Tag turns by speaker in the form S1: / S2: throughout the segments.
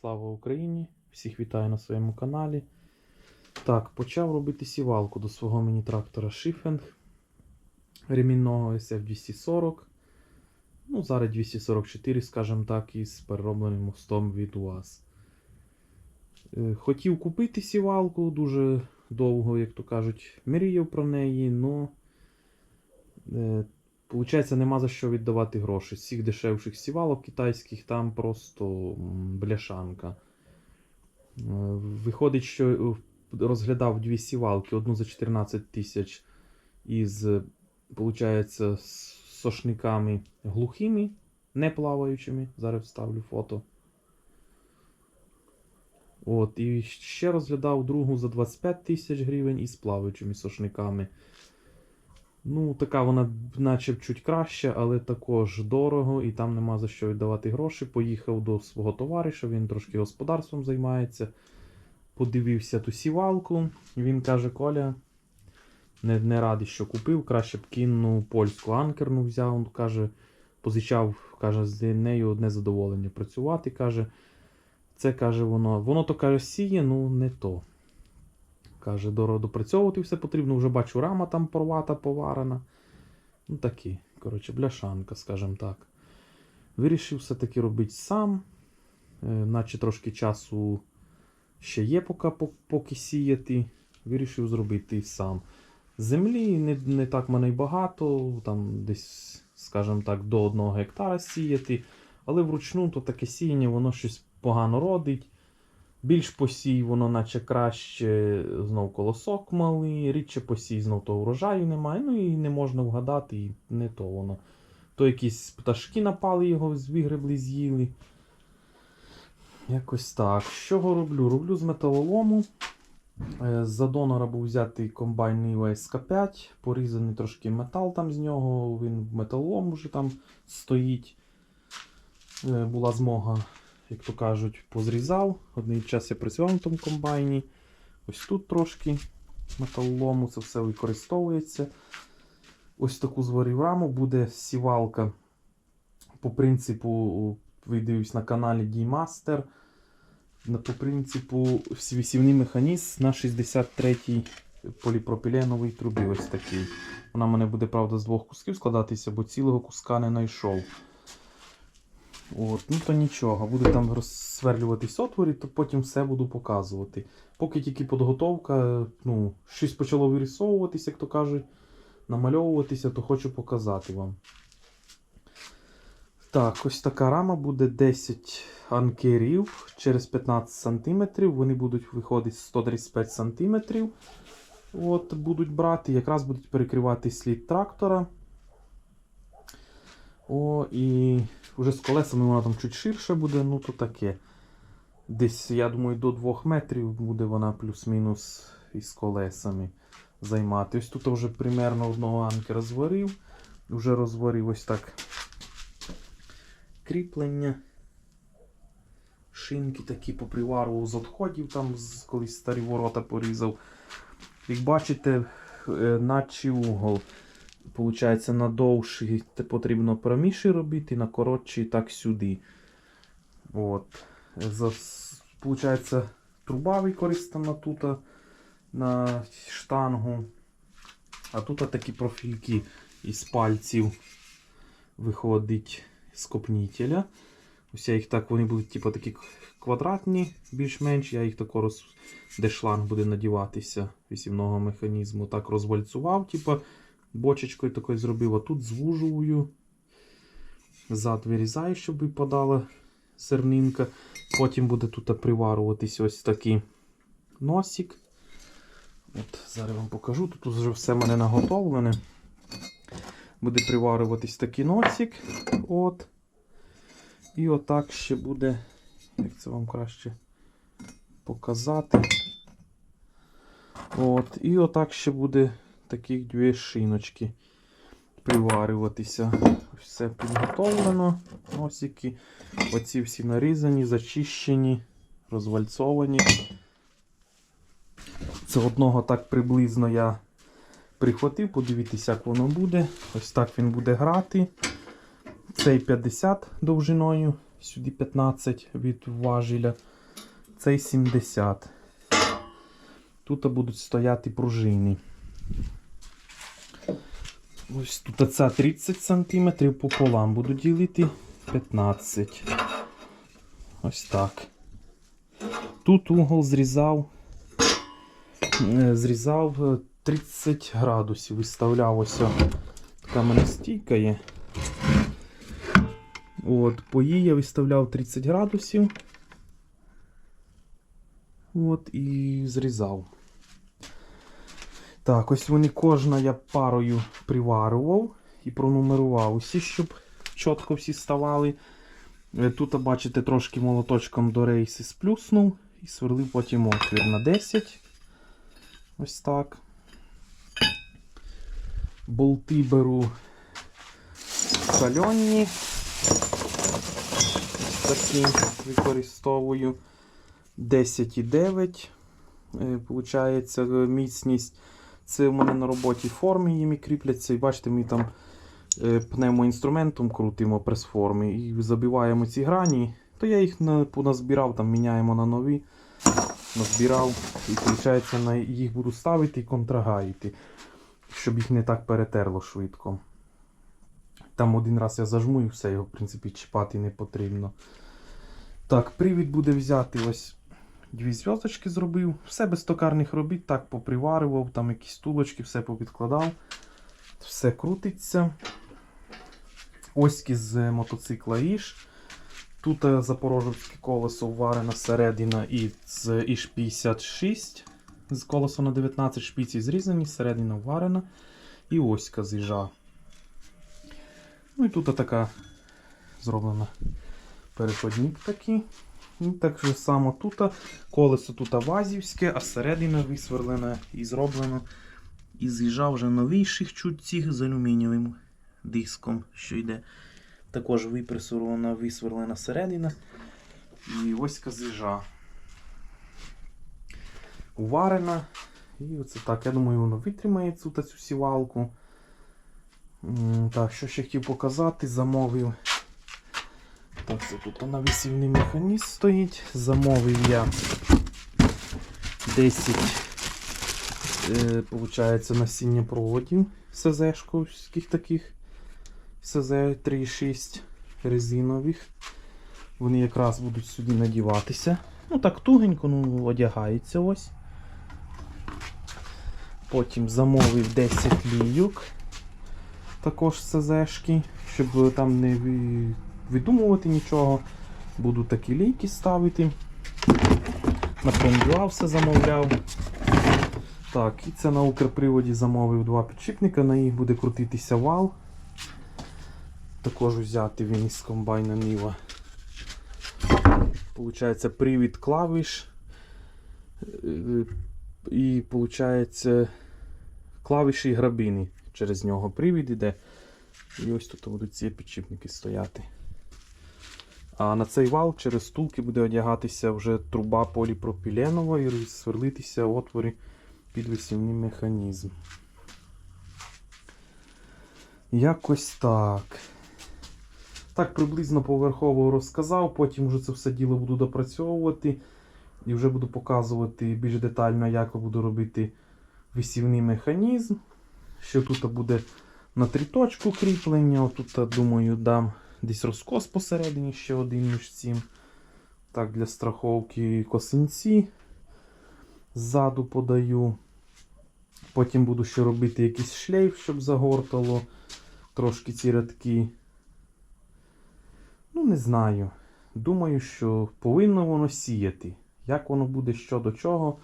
S1: Слава Україні! Всіх вітаю на своєму каналі. Так, почав робити сівалку до свого міні-трактора Шифенг ремінного SF240. Ну, зараз 244, скажімо так, із переробленим мостом від УАЗ. Е, Хотів купити сівалку дуже довго, як то кажуть, мріяв про неї, але Получається, нема за що віддавати гроші. Всіх дешевших сівалок китайських там просто бляшанка. Е, Виходить, що е, розглядав дві сівалки, одну за 14 тисяч із, получається, сошниками глухими, не плаваючими. Зараз вставлю фото. От, і ще розглядав другу за 25 тисяч гривень із плаваючими сошниками. Ну, така вона наче чуть краще, але також дорого, і там нема за що віддавати гроші. Поїхав до свого товариша, він трошки господарством займається. Подивився ту сівалку. Він каже: Коля, не, не радий, що купив, краще б кінну польську анкерну взяв. Каже, позичав, каже, з нею одне задоволення працювати. Каже, це каже воно. Воно то каже, сіє, ну не то. Каже, допрацьовувати все потрібно, вже бачу, рама там порвата, поварена. Ну такі, коротше, бляшанка, скажімо так. Вирішив все-таки робити сам. Е, наче трошки часу ще є, поки, поки сіяти. Вирішив зробити сам. Землі не, не так мене й багато, там десь, скажімо так, до 1 гектара сіяти. Але вручну то таке сіяння, воно щось погано родить. Більш посій, воно наче краще, знов колосок малий, рідше посій, знов того врожаю немає. Ну і не можна вгадати, і не то воно. То якісь пташки напали його, вигребли, з'їли. Якось так. Чого роблю? Роблю з металолому. Е, З-за донора був взятий комбайн Niva SK5, порізаний трошки метал там з нього, він в металолом вже там стоїть. Е, Була змога як то кажуть, позрізав. Одний час я працював на тому комбайні. Ось тут трошки металолому, це все використовується. Ось таку зварив раму, буде сівалка. По принципу, ви дивись на каналі D-Master. По принципу, вісівний механізм на 63-й поліпропіленовій трубі. Ось такий. Вона мене буде, правда, з двох кусків складатися, бо цілого куска не знайшов. От, ну то нічого, буду там розсверлюватись отворі, то потім все буду показувати. Поки тільки підготовка, ну, щось почало вирисовуватися, як то кажуть, намальовуватися, то хочу показати вам. Так, ось така рама буде 10 анкерів через 15 см. Вони будуть виходити 135 см. От, будуть брати, якраз будуть перекривати слід трактора. О, і вже з колесами вона там чуть ширше буде, ну то таке. Десь, я думаю, до 2 метрів буде вона плюс-мінус із колесами займати. Ось тут вже примерно одного анкера зварив. Вже розварив ось так кріплення. Шинки такі поприварував з відходів, там колись старі ворота порізав. Як бачите, е, наче угол. Получається, на довший потрібно проміші робити, на коротший так сюди. От. Получається, труба використана тут на штангу. А тут такі профільки із пальців виходить з копнітеля. Ось я їх так, вони будуть типу, такі квадратні, більш-менш. Я їх тако роз... де шланг буде надіватися вісівного механізму. Так розвальцував, типу, бочечкою такою зробив, а тут звужую. Зад вирізаю, щоб випадала зернинка. Потім буде тут приварюватись ось такий носик. От, Зараз вам покажу. Тут вже все в мене наготовлене. Буде приварюватись такий носик. От. І отак ще буде, як це вам краще показати. От, і отак ще буде таких дві шиночки приварюватися. Все підготовлено. Носики. Оці всі нарізані, зачищені, розвальцовані. Це одного так приблизно я прихватив, подивіться, як воно буде. Ось так він буде грати. Цей 50 довжиною, сюди 15 від важеля. Цей 70. Тут будуть стояти пружини. Ось тут ця 30 см пополам буду ділити 15. Ось так. Тут угол зрізав. е, Зрізав е, 30 градусів. Виставляв ось така мене стійка є. От, по їй я виставляв 30 градусів. От, і зрізав. Так, ось вони кожна я парою приварював і пронумерував усі, щоб чітко всі ставали. Е, Тут, бачите, трошки молоточком до рейси сплюснув і сверлив потім отвір на 10. Ось так. Болти беру кальонні. Такі використовую. 10,9. Е, Получається е, міцність. Це в мене на роботі форми їм кріпляться. І бачите, ми там е, пневмоінструментом крутимо прес-форми і забиваємо ці грані. То я їх на, поназбирав, там міняємо на нові. Назбирав. І виходить, на їх буду ставити і контрагаїти, щоб їх не так перетерло швидко. Там один раз я зажму і все, його, в принципі, чіпати не потрібно. Так, привід буде взяти ось дві зв'язочки зробив. Все без токарних робіт, так поприварював, там якісь тулочки, все попідкладав. Все крутиться. Оськи з мотоцикла Іж. Тут е, запорожецьке колесо варена середина і з Іж 56. З колесо на 19 шпиці зрізані, середина варена. І оська з Іжа. Ну і тут така зроблена переходник такий. І так же само тут колесо тут вазівське, а середина висверлена і зроблено із їжа вже новіших чуть цих з алюмінієвим диском, що йде. Також випресована, висверлена середина. І ось казижа. Уварена. І оце так. Я думаю, воно витримає цю та цю сівалку. Так, що ще хотів показати, замовив. Так, це тут навісівний механізм стоїть. Замовив я 10 е, насіння проводів СЗшковських таких. СЗ 3,6 резинових. Вони якраз будуть сюди надіватися. Ну так тугенько, ну одягається ось. Потім замовив 10 лійок. Також СЗшки, щоб там не видумувати нічого. Буду такі лійки ставити. На Промдюа все замовляв. Так, і це на Укрприводі замовив два підшипника, на їх буде крутитися вал. Також взяти він із комбайна Нива. Получається привід клавіш. Е, І получається клавіші і грабини. Через нього привід іде. І ось тут будуть ці підшипники стояти. А на цей вал через стулки буде одягатися вже труба поліпропіленова і сверлитися отвори під висівний механізм. Якось так. Так, приблизно поверхово розказав, потім вже це все діло буду допрацьовувати і вже буду показувати більш детально, як буду робити висівний механізм. Що тут буде на три точку кріплення. Отут, думаю, дам десь розкос посередині ще один між цим. Так, для страховки косинці ззаду подаю. Потім буду ще робити якийсь шлейф, щоб загортало трошки ці рядки. Ну, не знаю. Думаю, що повинно воно сіяти. Як воно буде що до чого.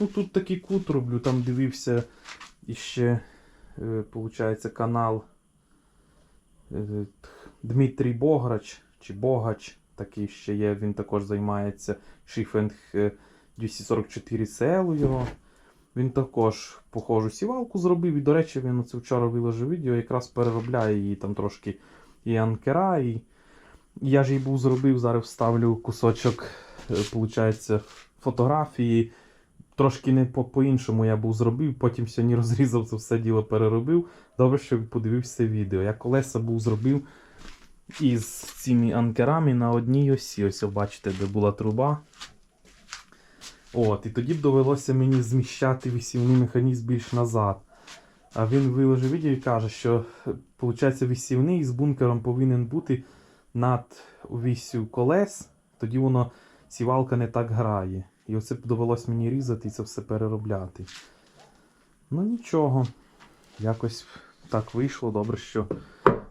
S1: Ну, тут такий кут роблю, там дивився іще, е, виходить, канал е, Дмитрій Бограч чи Богач. Такий ще є, він також займається Шифенг 244 CL його. Він також похожу сівалку зробив. І, до речі, він оце вчора виложив відео, якраз переробляє її там трошки і анкера. І я ж її був зробив, зараз вставлю кусочок, виходить, фотографії. Трошки не по- по-іншому я був зробив, потім сьогодні розрізав це все діло, переробив. Добре, що подивився відео. Я колеса був зробив із цими анкерами на одній осі. Ось, бачите, де була труба. От, і тоді б довелося мені зміщати висівний механізм більш назад. А він виложив відео і каже, що виходить, висівний з бункером повинен бути над вісю колес, тоді воно сівалка не так грає. І оце б довелось мені різати і це все переробляти. Ну нічого, якось так вийшло. Добре, що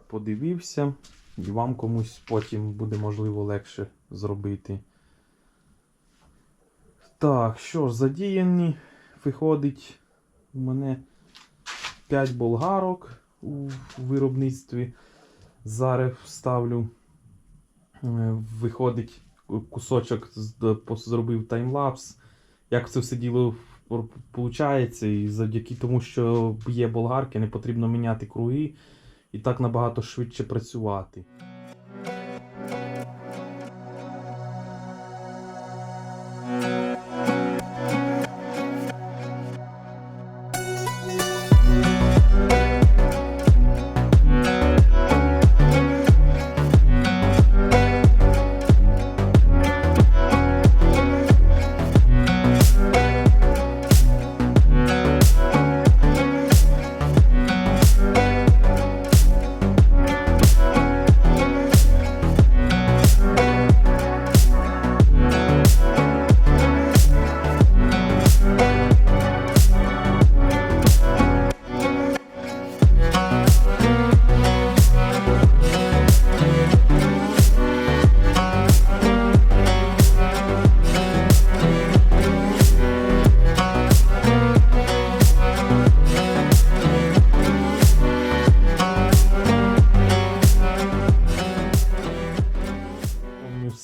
S1: подивився, і вам комусь потім буде можливо легше зробити. Так, що ж, задіяні. Виходить, у мене 5 болгарок у виробництві. Зараз вставлю. Е, Виходить, кусочок зробив таймлапс. Як це все діло виходить, і завдяки тому, що є болгарки, не потрібно міняти круги і так набагато швидше працювати.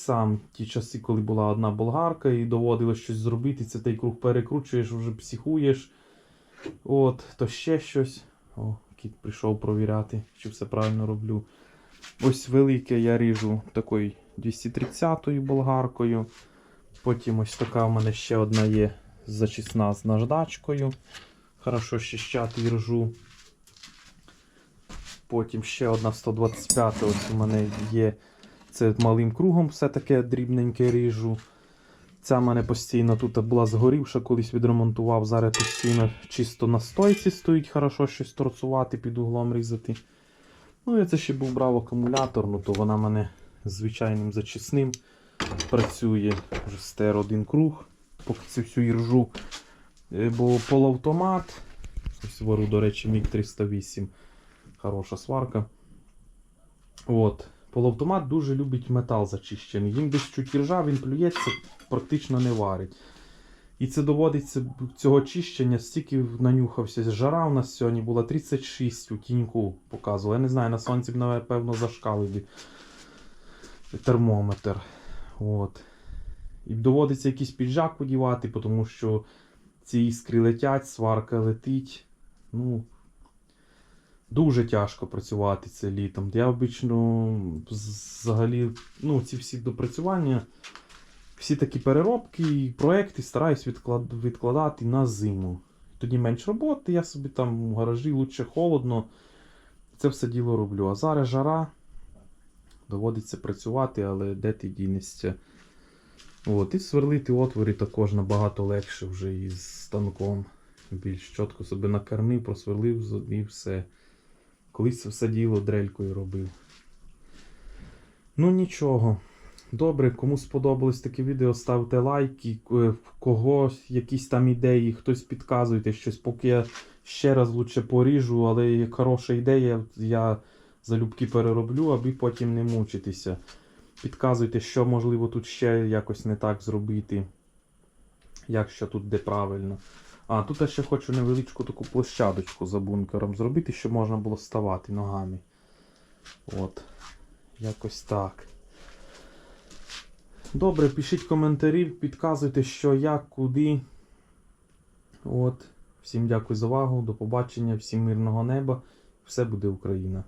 S1: Сам ті часи, коли була одна болгарка і доводилось щось зробити, це той круг перекручуєш, вже психуєш. От, то ще щось. О, кіт прийшов провіряти, чи все правильно роблю. Ось велике я ріжу такою 230-ю болгаркою. Потім ось така в мене ще одна є зачисна з наждачкою. Хорошо щищати ржу. Потім ще одна 125 ось у мене є. Це малим кругом все таке дрібненьке ріжу. Ця мене постійно тут була згорівша, колись відремонтував. Зараз постійно чисто на стойці стоїть, хорошо щось торцувати, під углом різати. Ну, і це ще був брав акумулятор, ну то вона мене звичайним зачисним працює. Вже стер один круг, поки цю всю іржу. Е, Бо полуавтомат. Ось вару, до речі, Міг 308. Хороша сварка. От. Полуавтомат дуже любить метал зачищений. Він десь чуть ржа, він плюється, практично не варить. І це доводиться цього чищення, стільки нанюхався. Жара у нас сьогодні була 36 у тіньку показувала. Я не знаю, на сонці б, напевно, зашкалив термометр. От. І доводиться якийсь піджак подівати, тому що ці іскри летять, сварка летить. Ну, Дуже тяжко працювати це літом. Я обично взагалі, ну, ці всі допрацювання, всі такі переробки і проекти стараюсь відклад... відкладати на зиму. Тоді менш роботи, я собі там в гаражі лучше холодно. Це все діло роблю. А зараз жара. Доводиться працювати, але де ти дінешся? От, і сверлити отвори також набагато легше вже із станком. Більш чітко себе накормив, просверлив і все. Колись все діло дрелькою робив. Ну нічого. Добре, кому сподобалось таке відео, ставте лайки. В кого якісь там ідеї, хтось підказуйте щось, поки я ще раз лучше поріжу, але як хороша ідея, я залюбки перероблю, аби потім не мучитися. Підказуйте, що можливо тут ще якось не так зробити. Як що тут де правильно. А, тут я ще хочу невеличку таку площадочку за бункером зробити, щоб можна було ставати ногами. От. Якось так. Добре, пишіть коментарі, підказуйте, що як, куди. От. Всім дякую за увагу, до побачення, всім мирного неба. Все буде Україна.